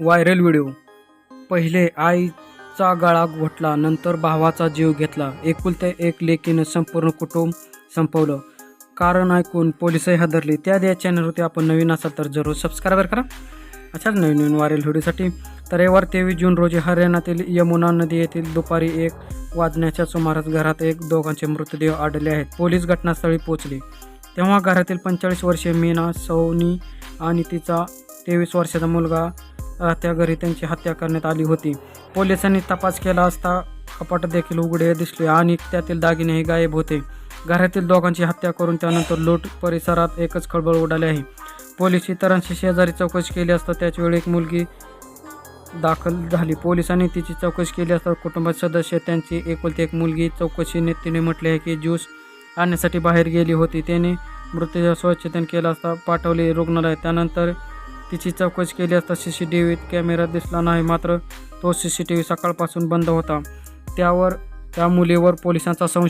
Viral video. पहिले आईचा गळा घोटला नंतर भावाचा जीव घेतला. एकुलत्या एक लेकीनं संपूर्ण कुटुंब संपवलं. कारण ऐकून पोलिसही हादरली. त्या या चॅनलवरती आपण नवीन असाल तर जरूर सबस्क्राईबर करा. अशाच नवीन नवीन व्हायरल व्हिडिओसाठी तर रविवार तेवीस जून रोजी हरियाणातील यमुना नदी येथील दुपारी एक वाजण्याच्या सुमारास घरात एक दोघांचे मृतदेह आढळले आहेत. पोलीस घटनास्थळी पोहोचले. तेव्हा घरातील पंचेचाळीस वर्षीय मीना सौनी आणि तिचा तेवीस वर्षाचा मुलगा राहत्या घरी त्यांची हत्या करण्यात आली होती. पोलिसांनी तपास केला असता कपाट देखील उघडे दिसले आणि त्यातील दागिनेही गायब होते. घरातील दोघांची हत्या करून त्यानंतर लूट परिसरात एकच खळबळ उडाली आहे. पोलीस इतरांशी शेजारी चौकशी केली असता त्याचवेळी एक मुलगी दाखल झाली. पोलिसांनी तिची चौकशी केली असता कुटुंबात सदस्य त्यांची एकुलती एक मुलगी. चौकशीने तिने म्हटले आहे की ज्यूस आणण्यासाठी बाहेर गेली होती. त्याने मृतदेह स्वच्छतेने केला असता पाठवले रुग्णालयात. त्यानंतर तिची चौकशी केली असता सी सी टी व्हीत कॅमेरा दिसला नाही मात्र तो सी सी टी व्ही सकाळपासून बंद होता. त्यावर त्या मुलीवर पोलिसांचा संशय